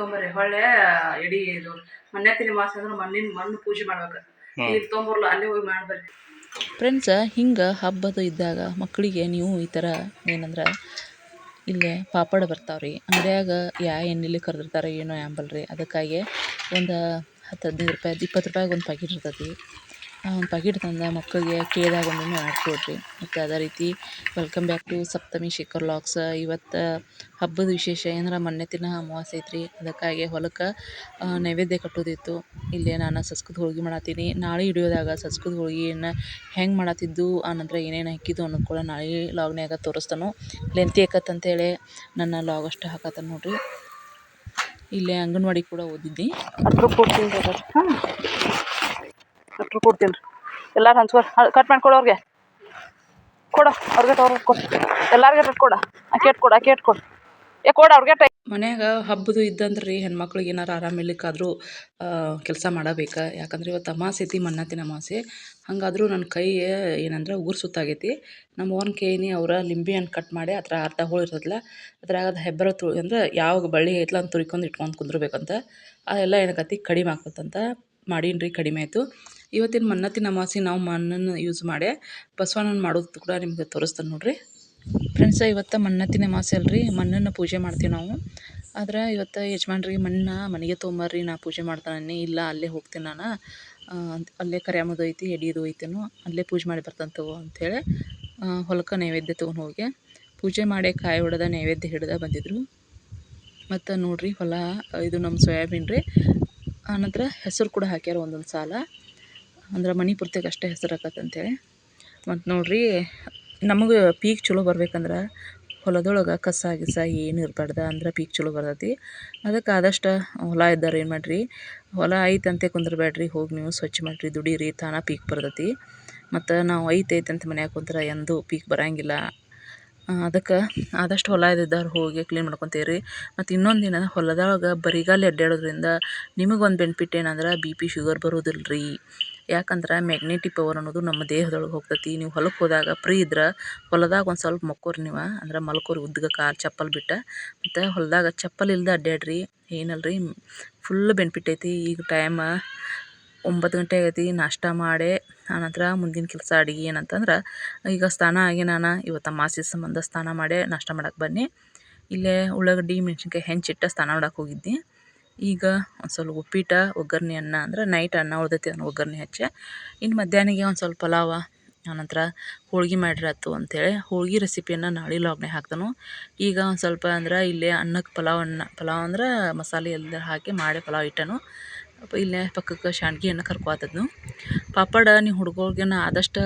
ತೊಂಬರ್ರಿ. ಹೊಳ್ಳೆ ಇಡೀ ಇದು ಮನ್ಯಾತಿನಿ ಮಾಸ ಅಂದ್ರೆ ಮಣ್ಣಿನ ಮಣ್ಣು ಪೂಜೆ ಮಾಡ್ಬೇಕು. ಇಲ್ಲಿ ತೊಂಬರ್ಲ ಅಲ್ಲಿ ಹೋಗಿ ಮಾಡ್ಬರ್ರಿ ಫ್ರೆಂಡ್ಸ ಹಿಂಗೆ ಹಬ್ಬದ ಇದ್ದಾಗ ಮಕ್ಕಳಿಗೆ ನೀವು ಈ ಥರ ಏನಂದ್ರೆ ಇಲ್ಲೇ ಪಾಪಡ ಬರ್ತಾವ್ರಿ. ಅಂಗಡಿಯಾಗ ಯಾ ಎಣ್ಣೆಲಿ ಕರೆದಿರ್ತಾರೆ ಏನೋ ಆ್ಯಂಬಲ್ರಿ ಅದಕ್ಕಾಗಿ ಒಂದು ಹತ್ತು ಹದಿನೈದು ರೂಪಾಯಿ ಇಪ್ಪತ್ತು ರೂಪಾಯಿಗೆ ಒಂದು ಪ್ಯಾಕೆಟ್ ಇರ್ತೈತಿ. ಆ ತಂದ ಮಕ್ಕಳಿಗೆ ಕೇಳಿದಾಗ ಒಮ್ಮೊಮ್ಮೆ ಮಾಡಿಕೊಡ್ರಿ ಮತ್ತು ಅದೇ ರೀತಿ welcome back to Saptami Shikhar LOX ಇವತ್ತು ಹಬ್ಬದ ವಿಶೇಷ ಏನರ ಮೊನ್ನೆ ದಿನ ಅಮಾವಾಸ್ಯೆ ಐತ್ರಿ. ಅದಕ್ಕಾಗಿ ಹೊಲಕ್ಕೆ ನೈವೇದ್ಯ ಕಟ್ಟೋದಿತ್ತು. ಇಲ್ಲೇ ನಾನು ಸಸ್ಕದ ಹೋಳ್ಗೆ ಮಾಡತ್ತೀನಿ ನಾಳೆ ಹಿಡಿಯೋದಾಗ ಸಸ್ಕದ ಹೋಳ್ಗೆಯನ್ನು ಹೆಂಗೆ ಮಾಡತ್ತಿದ್ದು ಆನಂತರ ಏನೇನು ಹಾಕಿದ್ದು ಅನ್ನೋದು ಕೂಡ ನಾಳೆ ಲಾಗ್ನ್ಯಾಗ ತೋರಿಸ್ತಾನು. ಲೆಂತಿ ಹಾಕತ್ತಂತೇಳಿ ನನ್ನ ಲಾಗ್ ಅಷ್ಟು ಹಾಕತ್ತಾನ ನೋಡ್ರಿ. ಇಲ್ಲೇ ಅಂಗನವಾಡಿ ಕೂಡ ಓದಿದ್ದೆ. ಅಟ್ರು ಕೊಡ್ತೀನಿ ರೀ. ಎಲ್ಲಾರು ಹಂಚ್ಕೊ ಕಟ್ ಮಾಡ್ಕೊಡು ಅವ್ರಿಗೆ. ಕೊಡು ಅವ್ರಿಗೆ ಕೊಡು. ಎಲ್ಲಾರ್ಗೆ ಕೊಡ. ಕೊಡು ಅಕ್ಕೇಟ್ ಕೊಡು. ಏ, ಕೊಡು ಅವ್ರಿಗೆ ಟೈ ಮನ್ಯಾಗ ಹಬ್ಬದು ಇದ್ದಂದ್ರೆ ಹೆಣ್ಮಕ್ಳಿಗೆ ಏನಾರು ಆರಾಮಿರ್ಲಿಕ್ಕಾದ್ರೂ ಕೆಲಸ ಮಾಡಬೇಕು. ಯಾಕಂದ್ರೆ ಇವತ್ತು ಅಮಾಸೆ ಐತಿ ಮನ್ನತ್ತಿನ ಅಮಾಸೆ ಹಂಗಾದ್ರೂ ನನ್ನ ಕೈ ಏನಂದ್ರೆ ಉಗುರು ಸುತ್ತಾಗೈತಿ. ನಮ್ಮ ಓನ್ ಕೈನಿ ಅವರ ಲಿಂಬೆ ಹಣ್ಣು ಕಟ್ ಮಾಡಿ ಅದ್ರ ಅರ್ಧ ಹೋಳು ಇರ್ತದಲ್ಲ ಅದ್ರಾಗ ಅದು ಹೆಬ್ಬರ ತು ಅಂದ್ರೆ ಯಾವ ಬಳ್ಳಿ ಐತಲ್ಲ ಅಂತ ತುರಿಕೊಂಡು ಇಟ್ಕೊಂಡು ಕುಂದ್ರಬೇಕಂತ, ಅದೆಲ್ಲ ಏನಕತಿ, ಕಡಿಮೆ ಆಗ್ತದಂತ ಮಾಡೀನಿ ರೀ ಕಡಿಮೆ ಆಯಿತು. ಇವತ್ತಿನ ಮನ್ನತ್ತಿನ ಅಮಾಸೆ ನಾವು ಮಣ್ಣನ್ನು ಯೂಸ್ ಮಾಡಿ, ಬಸವಣ್ಣನ ಮಾಡೋದು ಕೂಡ ನಿಮ್ಗೆ ತೋರಿಸ್ತಾನೆ ನೋಡ್ರಿ. ಫ್ರೆಂಡ್ಸ ಇವತ್ತು ಮಣ್ಣತ್ತಿನ ಅಮಾಸೆ ಅಲ್ರಿ, ಮಣ್ಣನ್ನು ಪೂಜೆ ಮಾಡ್ತೀವಿ ನಾವು. ಆದ್ರೆ ಇವತ್ತು ಯಜಮಾನ್ರಿಗೆ ಮಣ್ಣ ಮನೆಗೆ ತೊಗೊಂಬರ್ರಿ, ನಾ ಪೂಜೆ ಮಾಡ್ತಾನೆ ಇಲ್ಲ, ಅಲ್ಲೇ ಹೋಗ್ತೀನಿ ನಾನು. ಅಲ್ಲೇ ಕರ್ಯಾಮದು ಐತಿ ಎಡಿಯೋದು ಐತೇನೋ, ಅಲ್ಲೇ ಪೂಜೆ ಮಾಡಿ ಬರ್ತಾನೆ ತಗೋ ಅಂಥೇಳಿ ಹೊಲಕ್ಕೆ ನೈವೇದ್ಯ ತೊಗೊಂಡು ಹೋಗಿ, ಪೂಜೆ ಮಾಡಿ ಕಾಯಿ ಹೊಡೆದ ನೈವೇದ್ಯ ಹಿಡ್ದ ಬಂದಿದ್ರು. ಮತ್ತು ನೋಡ್ರಿ ಹೊಲ, ಇದು ನಮ್ಮ ಸೋಯಾಬೀನ್ ರೀ ಆನಂತರ ಹೆಸರು ಕೂಡ ಹಾಕ್ಯಾರ ಒಂದೊಂದು ಸಾಲ. ಅಂದ್ರೆ ಮನೆ ಅಷ್ಟೇ ಹೆಸರು ಆಕತ್ತಂತೇಳಿ ಮತ್ತು ನೋಡಿರಿ, ನಮಗೆ ಪೀಕ್ ಚಲೋ ಬರ್ಬೇಕಂದ್ರೆ ಹೊಲದೊಳಗೆ ಕಸ ಗಿಸ ಏನು ಇರಬಾರ್ದು ಅಂದ್ರೆ ಪೀಕ್ ಚಲೋ ಬರ್ತೈತಿ. ಅದಕ್ಕೆ ಆದಷ್ಟು ಹೊಲ ಇದ್ದಾರೆ ಏನು ಮಾಡಿರಿ, ಹೊಲ ಐತಂತೆ ಕುಂದ್ರಬೇಡ್ರಿ, ಹೋಗಿ ನೀವು ಸ್ವಚ್ಛ ಮಾಡಿರಿ, ದುಡೀರಿ, ತಾನ ಪೀಕ್ ಬರ್ತೈತಿ. ಮತ್ತು ನಾವು ಐತೆ ಐತೆ ಅಂತ ಮನ್ಯಾಗ ಕುಂತ್ರೆ ಎಂದೂ ಪೀಕ್ ಬರಂಗಿಲ್ಲ. ಅದಕ್ಕೆ ಆದಷ್ಟು ಹೊಲ ಇದ್ದಿದ್ದವ್ರು ಹೋಗಿ ಕ್ಲೀನ್ ಮಾಡ್ಕೊತೀರಿ ಮತ್ತು ಇನ್ನೊಂದು ಏನಂದ್ರೆ ಹೊಲದೊಳಗೆ ಬರಿಗಾಲಿ ಅಡ್ಡಾಡೋದ್ರಿಂದ ನಿಮಗೆ ಒಂದು ಬೆನಿಫಿಟ್ ಏನಂದ್ರೆ ಬಿ ಪಿ ಶುಗರ್ ಬರೋದಿಲ್ಲ ರೀ ಯಾಕಂದ್ರೆ ಮ್ಯಾಗ್ನೆಟಿಕ್ ಪವರ್ ಅನ್ನೋದು ನಮ್ಮ ದೇಹದೊಳಗೆ ಹೋಗ್ತೈತಿ. ನೀವು ಹೊಲಕ್ಕೆ ಹೋದಾಗ ಫ್ರೀ ಇದ್ರೆ ಹೊಲದಾಗ ಒಂದು ಸ್ವಲ್ಪ ಮಕ್ಕೋರಿ ನೀವು. ಅಂದ್ರೆ ಮಲ್ಕೋರಿ ಉದ್ದಗ ಕಾಲು ಚಪ್ಪಲ್ ಬಿಟ್ಟು. ಮತ್ತು ಹೊಲದಾಗ ಚಪ್ಪಲ್ ಇಲ್ಲದೆ ಅಡ್ಡಾಡ್ರಿ ಏನಲ್ರಿ? ಫುಲ್ ಬೆನಿಫಿಟ್ ಐತಿ. ಈಗ ಟೈಮ್ ಒಂಬತ್ತು ಗಂಟೆ ಆಗೈತಿ. ನಾಷ್ಟ ಮಾಡಿ, ಆನಂತರ ಮುಂದಿನ ಕೆಲಸ ಅಡುಗೆ ಏನಂತಂದ್ರೆ, ಈಗ ಸ್ನಾನ ಆಗಿ ನಾನು ಇವತ್ತು ಅಮಾಸಿ ಸಂಬಂಧ ಸ್ನಾನ ಮಾಡಿ ನಾಷ್ಟ ಮಾಡಕ್ಕೆ ಬನ್ನಿ. ಇಲ್ಲೇ ಉಳ್ಳಾಗಡ್ಡಿ, ಮೆಣಸಿನ್ಕಾಯಿ ಹೆಂಚಿಟ್ಟು ಸ್ನಾನ ಮಾಡಕ್ಕೆ ಹೋಗಿದ್ದೆ. ಈಗ ಒಂದು ಸ್ವಲ್ಪ ಉಪ್ಪಿಟ್ಟು, ಒಗ್ಗರಣೆ ಅನ್ನ ಅಂದ್ರೆ ನೈಟ್ ಅನ್ನ, ಉಳ್ದೈತಿ ಅದನ್ನ ಒಗ್ಗರಣೆ ಹಚ್ಚಿ. ಇನ್ನು ಮಧ್ಯಾಹ್ನಕ್ಕೆ ಒಂದು ಸ್ವಲ್ಪ ಪಲಾವ, ಆನಂತರ ಹೋಳ್ಗೆ ಮಾಡಿರತ್ತು ಅಂಥೇಳಿ ಹೋಳ್ಗೆ ರೆಸಿಪಿಯನ್ನು ನಾಳೆ ಲಾಗ್ನಾಗ ಹಾಕ್ತಾನು ಈಗ ಒಂದು ಸ್ವಲ್ಪ ಅಂದ್ರೆ ಇಲ್ಲೇ ಅನ್ನಕ್ಕೆ ಪಲಾವ್ ಅನ್ನ, ಪಲಾವ್ ಅಂದ್ರೆ ಮಸಾಲೆ ಎಲ್ಲ ಹಾಕಿ ಮಾಡಿ ಪಲಾವ್ ಇಟ್ಟನು. ಇಲ್ಲೇ ಪಕ್ಕಕ್ಕೆ ಶಾಂಡ್ಗಿಯನ್ನು ಕರ್ಕೊತದ್ನು ಪಾಪಡ ನೀವು ಹುಡುಗರಿಗೆ ನಾ ಆದಷ್ಟು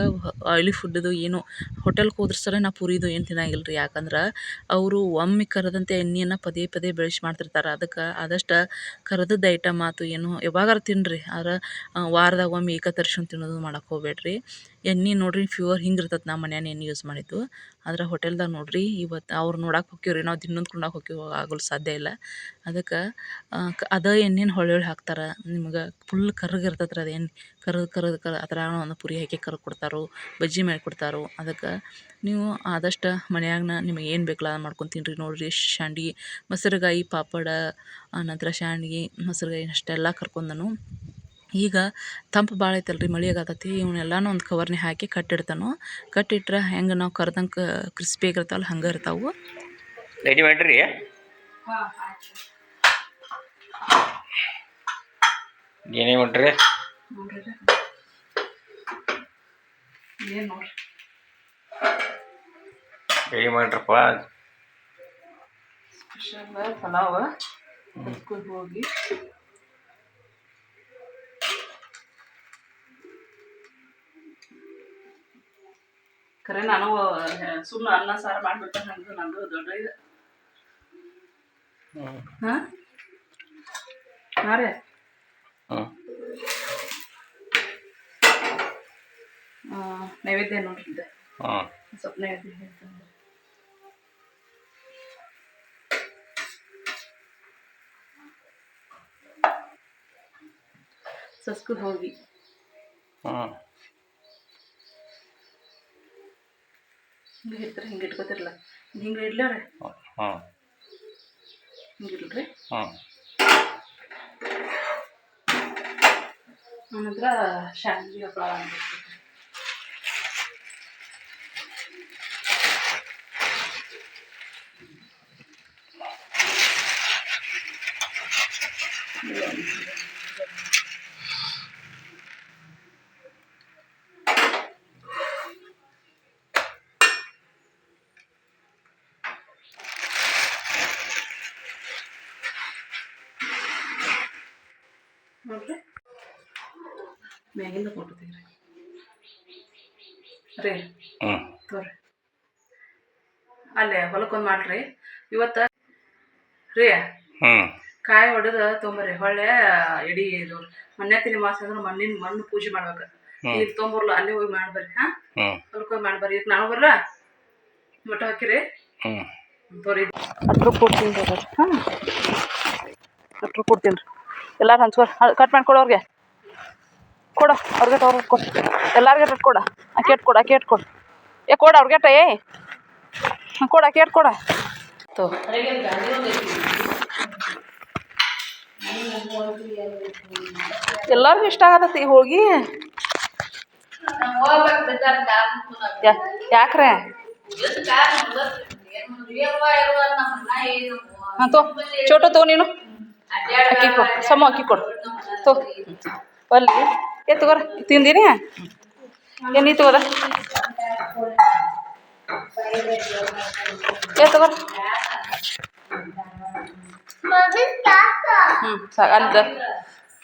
ಆಯ್ಲಿ ಫುಡ್ದು ಏನು ಹೋಟೆಲ್ಗೆ ಹೋದ್ರೆ ಸರ ನಾ ಪುರಿದು ಏನು ತಿನ್ನಂಗಿಲ್ಲ ರೀ ಯಾಕಂದ್ರೆ ಅವರು ಒಮ್ಮೆ ಕರೆದಂಥ ಎಣ್ಣೆಯನ್ನು ಪದೇ ಪದೇ ಬೆಳೆಸಿ ಮಾಡ್ತಿರ್ತಾರೆ. ಅದಕ್ಕೆ ಆದಷ್ಟು ಕರೆದದ್ದು ಐಟಮ್ ಆತು ಏನು ಯಾವಾಗಾರ ತಿನ್ನಿರಿ ಆದ್ರೆ ವಾರದಾಗ ಒಮ್ಮೆ ಏಕ ತರ್ಸ್ಕೊಂಡು ತಿನ್ನೋದು ಮಾಡಕ್ಕೆ ಹೋಗ್ಬೇಡ್ರಿ. ಎಣ್ಣೆ ನೋಡಿರಿ ಫ್ಯೂವರ್ ಹಿಂಗೆ ಇರ್ತದೆ ನಮ್ಮ ಮನ್ಯಾನ ಎಣ್ಣೆ ಯೂಸ್ ಮಾಡಿದ್ದು. ಆದ್ರೆ ಹೋಟೆಲ್ದಾಗ ನೋಡಿರಿ ಇವತ್ತು ಅವ್ರು ನೋಡಕ್ಕೆ ಹೋಗ್ಯವ್ರಿ ನಾವು ದಿನೊಂದು ಕೊಂಡಾಗ ಹೋಕ್ಕಿವಿ ಆಗಲು ಸಾಧ್ಯ ಇಲ್ಲ. ಅದಕ್ಕೆ ಅದ ಎಣ್ಣೆನ ಹೊಳ್ಳಿ ಹಾಕ್ತಾರೆ. ನಿಮ್ಗೆ ಫುಲ್ ಕರ್ರಗೆ ರೀ ಅದು ಕರ್ದು ಕರ್ರಗೆ ಕರ್ರಗೆ ಕರ್ ಆ ಥರ ಒಂದು ಪುರಿ ಹಾಕಿ ಕರ್ದು ಕೊಡ್ತಾರೆ ಬಜ್ಜಿ ಮಾಡಿ ಕೊಡ್ತಾರೊ. ಅದಕ್ಕೆ ನೀವು ಆದಷ್ಟು ಮನ್ಯಾಗನ ನಿಮಗೆ ಏನು ಬೇಕಲ್ಲ ಅದು ಮಾಡ್ಕೊಂಡು ತಿನ್ನಿರಿ ನೋಡಿರಿ ಎಷ್ಟು ಶಾಂಡ್ಗಿ ಮೊಸರುಗಾಯಿ ಪಾಪಡ ಆನಂತರ ಶಾಂಡ್ಗಿ ಮೊಸರುಗಾಯಿ ಅಷ್ಟೆಲ್ಲ ಕರ್ಕೊಂಡನು. ಈಗ ತಂಪು ಭಾಳ ಐತಲ್ರಿ ಮಳೆ ಆಗತ್ತೈತಿ ಇವನ್ನೆಲ್ಲನೂ ಒಂದು ಕವರ್ನೇ ಹಾಕಿ ಕಟ್ಟಿಡ್ತಾನೋ. ಕಟ್ಟಿಟ್ರೆ ಹೆಂಗೆ ನಾವು ಕರ್ದಂಗೆ ಕ್ರಿಸ್ಪಿ ಆಗಿರ್ತಾವಲ್ಲ ಹಂಗೆ ಇರ್ತಾವೆ. ರೆಡಿ ಮಾಡಿರಿ? ಏನೇ ಮಾಡ್ರಿ? ಏನು ರೆಡಿ ಮಾಡ್ರಪ್ಪ? ಸ್ಪೆಷಲ್ ಪಲಾವ್. ಹೋಗಿ. ಖರೆ ನಾನು ಸುಮ್ಮನೆ ಅನ್ನ ಸಾರು ಮಾಡಿಬಿಟ್ಟೆ ನಂದು ನಂದು ದೊಡ್ಡ ಇದು. ಹಾಂ ಹಾಂ? ರೀ ನೈವೇದ್ಯ ನೋಡಿದ್ದೆ ಸ್ವಲ್ಪ ನೈವೇದ್ಯ ಹೇಳ್ತಾರೆ ಸಸ್ಕು ಹೋಗಿ. ಹಿಂಗೆ ಇರ್ತಾರೆ ಹಿಂಗೆ ಇಟ್ಕೋತಿರಲ್ಲ ಹಿಂಗೆ ಇಡ್ಲಾರೆ ಹಿಂಗೆ ಇಡ್ರಿ ಆನಂತರ ಶಾಂತಿ ಹಪ್ಪಳ ನೋಡ್ರಿ ಮ್ಯಾಗಿಂದ ಫೋಟೋ ತೆಗ್ರಿ ರೀ ತೋರಿ ಅಲ್ಲೇ ಹೊಲಕ್ಕೊಂದು ಮಾಡ್ರಿ. ಇವತ್ತ ರೀ ಕಾಯಿ ಹೊಡೆದು ತೊಂಬರ್ರಿ ಹೊಳ್ಳೆ ಎಡಿ ಇದು ಮನ್ನೆತ್ತಿನ ಮಾಸ ಅಂದ್ರೆ ಮಣ್ಣಿನ ಮಣ್ಣು ಪೂಜೆ ಮಾಡ್ಬೇಕು. ಈಗ ತೊಂಬರ್ಲ ಅಲ್ಲಿ ಹೋಗಿ ಮಾಡ್ಬರ್ರಿ ಹಾ? ಹ್ಞೂ ಹೊಲಕ್ಕೆ ಹೋಗಿ ಮಾಡ್ಬರ್ರಿ. ಈಗ ನಾವು ಬರ್ರ ಮೊಟ್ಟ ಹಾಕಿರಿ. ಹ್ಞೂ ತೋರಿ. ಅಟ್ರು ಕೊಡ್ತೀನಿ ಹಾಂ. ಅಟ್ರು ಕೊಡ್ತೀನಿ ರೀ. ಎಲ್ಲಾರು ಹಂಚ್ಕೊ ಕಟ್ ಮಾಡ್ಕೊಡು ಅವ್ರಿಗೆ. ಕೊಡು, ಅವ್ರಿಗೆ ಅವ್ರಿಗೆ ಕೊಡು. ಎಲ್ಲಾರ್ಗೆ ಕಟ್ ಕೊಡ. ಅಕ್ಕಿ ಇಟ್ಕೊಡು ಅಕ್ಕಿ ಎಟ್ ಕೊಡು. ಏ, ಕೊಡು ಅವ್ರಿಗೆ ಏ. ಹಾಂ ಕೊಡು ಅಕ್ಕಿ ಎಟ್ ಕೊಡ. ತೋ. ಎಲ್ಲರಿಗೂ ಇಷ್ಟ ಆಗತ್ತತಿ ಈ ಹೋಳ್ಗಿ? ಯಾಕ್ರೆ? ಹಾಂ, ತೋ. ಚೋಟು ತಗೋ ನೀನು. ಅಕ್ಕಿ ಕೊಡು, ಸಮ ಅಕ್ಕಿ ಕೊಡು. ತೋ. ಅಲ್ಲಿ ಏ, ತಗೋರ, ತಿಂದೀನಿ? ಏನು ನೀ ತಗೋದ. ಏ, ತಗೋರ. ಹ್ಞೂ ಸಾಕು ಅಲ್ದ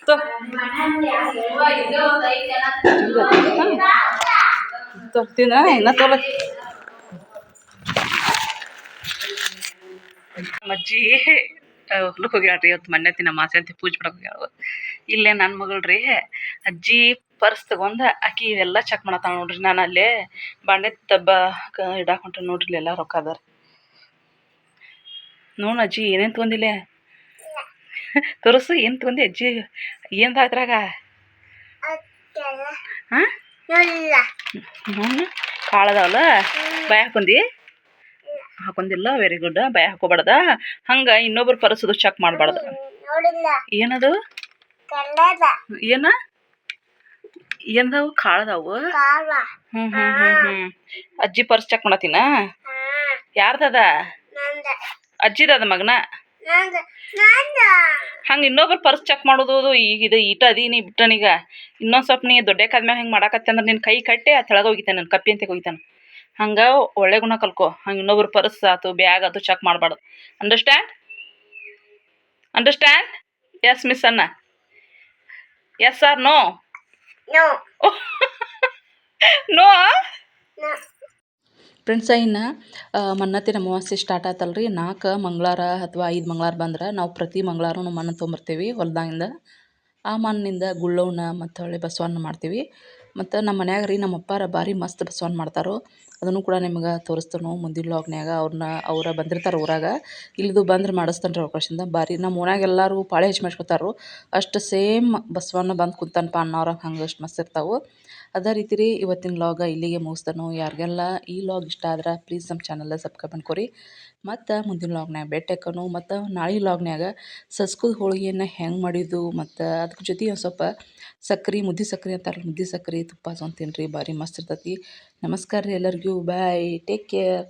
ತೋ. ತೋ ತಿಂದ ಇನ್ನ ತೋಲ. ಅಜ್ಜಿ ಹೊಲಕ್ಕೆ ಹೋಗ್ಯಾಳ್ರಿ ಇವತ್ತು ಮೊನ್ನೆ ತಿನ್ನ ಮಾಸೆ ಅಂತ ಪೂಜೆ ಮಾಡಕ್ಕೆ ಹೋಗ್ಯಾಳು ಇಲ್ಲೇ ನನ್ನ ಮಗಳು ರೀ ಅಜ್ಜಿ ಪರ್ಸ್ ತಗೊಂಡು ಆಕಿ ಇವೆಲ್ಲ ಚೆಕ್ ಮಾಡತ್ತಾಳ ನೋಡ್ರಿ. ನಾನು ಅಲ್ಲೇ ಬಾಂಡೆ ದಬ್ಬ ಇಡಾಕ ಹೊಂಟ ನೋಡ್ರಿ ಎಲ್ಲ ರೊಕ್ಕ ಅದಾರ ನೋಡ್ ಅಜ್ಜಿ ಏನೇನು ತೊಗೊಂದಿಲ್ಲ ತೋರಿಸು ಏನು ತೊಗೊಂಡಿ ಅಜ್ಜಿ? ಏನು ಅದ್ರಾಗ? ಹಾಂ? ನೋಡು ಕಾಳದವಲ್ಲ ಬಾಯಾಕ ಹಾಕೊಂಡಿ ಹಾಕೊಂದಿಲ್ಲ ವೆರಿ ಗುಡ್ ಬಾಯ್ ಹಾಕೋಬಾರ್ದ ಹಂಗ ಇನ್ನೊಬ್ರು ಪರಸದು ಚೆಕ್ ಮಾಡಬಾರ್ದು. ಏನದು? ಏನ? ಏನದವು ಕಾಳದವು? ಹ್ಞೂ ಹ್ಞೂ ಹ್ಞೂ ಅಜ್ಜಿ ಪರ್ಸ್ ಚೆಕ್ ಮಾಡತ್ತಿನ? ಯಾರ್ದದ? ಅಜ್ಜಿದದ ಮಗನ? ಹಂಗ ಇನ್ನೊಬ್ರು ಪರ್ಸ್ ಚೆಕ್ ಮಾಡೋದು ಈಗ ಇದು ಈಟ ಅದೀನಿ ಬಿಟ್ಟನೀಗ. ಇನ್ನೊಂದ್ ಸ್ವಲ್ಪ ನೀ ದೊಡ್ಡಕ್ಕಾದ್ಮೇಲೆ ಹಿಂಗೆ ಮಾಡಾಕತ್ತೆ ಅಂದ್ರೆ ನಿನ್ ಕೈ ಕಟ್ಟಿ ಆ ತೆಳಗ ಹೋಗಿತಾನೆ ನನ್ನ ಕಪ್ಪಿ ಅಂತ ಹೋಗಿತಾನೆ ಹಂಗೆ ಒಳ್ಳೆ ಗುಣ ಕಲ್ಕೋ. ಹಂಗೆ ಇನ್ನೊಬ್ರ ಪರ್ಸ್ ಆತು ಬ್ಯಾಗ್ ಆತು ಚೆಕ್ ಮಾಡಬಾರ್ದು. ಅಂಡರ್ಸ್ಟ್ಯಾಂಡ್ ಅಂಡರ್ಸ್ಟ್ಯಾಂಡ್ ಎಸ್ ಮಿಸ್ ಅನ್ನ S R no no friends ಇನ್ನು ಮನ್ನತ್ತಿನ ಅಮಾವಾಸ್ಯೆ ಸ್ಟಾರ್ಟ್ ಆತಲ್ಲ ರೀ ನಾಲ್ಕು ಮಂಗ್ಳಾರ ಅಥವಾ ಐದು ಮಂಗಳಾರ ಬಂದ್ರೆ ನಾವು ಪ್ರತಿ ಮಂಗಳವಾರನೂ ಮಣ್ಣು ತೊಗೊಂಬರ್ತೀವಿ ಹೊಲ್ದಾಗಿಂದ. ಆ ಮಣ್ಣಿಂದ ಗುಳ್ಳವನ್ನ ಮತ್ತು ಹೊಳ್ಳಿ ಬಸವನ್ನ ಮಾಡ್ತೀವಿ. ಮತ್ತು ನಮ್ಮ ಮನ್ಯಾಗ ರೀ ನಮ್ಮ ಅಪ್ಪಾರ ಭಾರಿ ಮಸ್ತ್ ಬಸವನ ಮಾಡ್ತಾರೋ, ಅದನ್ನು ಕೂಡ ನಿಮ್ಗೆ ತೋರಿಸ್ತೇನೆ ಮುಂದಿನ ಲಾಗ್ನ್ಯಾಗ ಅವ್ರನ್ನ, ಅವ್ರ ಬಂದಿರ್ತಾರೆ ಊರಾಗ. ಇಲ್ಲಿದು ಬಂದ್ರೆ ಮಾಡಿಸ್ತಾನೆ ರೀ ಅವಕಾಶದಿಂದ. ಭಾರಿ, ನಮ್ಮ ಓಣ್ಯಾಗ ಎಲ್ಲರೂ ಪಾಳೆ ಹಚ್ಚಿ ಮಾಡ್ಕೊತಾರೋ ಅಷ್ಟು ಸೇಮ್ ಬಸವಣ್ಣ ಬಂದು ಕುಂತಾನಪ್ಪ ಅನ್ನೋರ ಹಂಗೆ ಅಷ್ಟು ಮಸ್ತ್ ಇರ್ತಾವೆ. ಅದೇ ರೀತಿ ರೀ ಇವತ್ತಿನ ಲಾಗ ಇಲ್ಲಿಗೆ ಮುಗಿಸ್ತಾನು. ಯಾರಿಗೆಲ್ಲ ಈ ಲಾಗ್ ಇಷ್ಟ ಆದ್ರೆ ಪ್ಲೀಸ್ ನಮ್ಮ ಚಾನಲ್ನ ಸಬ್ಸ್ಕ್ರೈಬ್ ಮಾಡ್ಕೊರಿ. ಮತ್ತು ಮುಂದಿನ ಲಾಗ್ನ್ಯಾಗ ಭೇಟಿಯಾಕನು ಮತ್ತು ನಾಳೆ ಲಾಗ್ನ್ಯಾಗ ಸಸ್ಕದ ಹೋಳಿಗೆಯನ್ನು ಹೆಂಗೆ ಮಾಡಿದ್ದು, ಮತ್ತು ಅದಕ್ಕೆ ಜೊತೆ ಒಂದು ಸ್ವಲ್ಪ ಸಕ್ರೆ, ಮುದ್ದೆ ಸಕ್ರೆ ಅಂತಾರಲ್ಲ, ಮುದ್ದೆ ಸಕ್ರೆ ತುಪ್ಪ ಸೊಂತೀನಿ ರೀ ಭಾರಿ ಮಸ್ತ್ ಇರ್ತೈತಿ. ನಮಸ್ಕಾರ ರೀ ಎಲ್ಲರಿಗೂ. Bye take care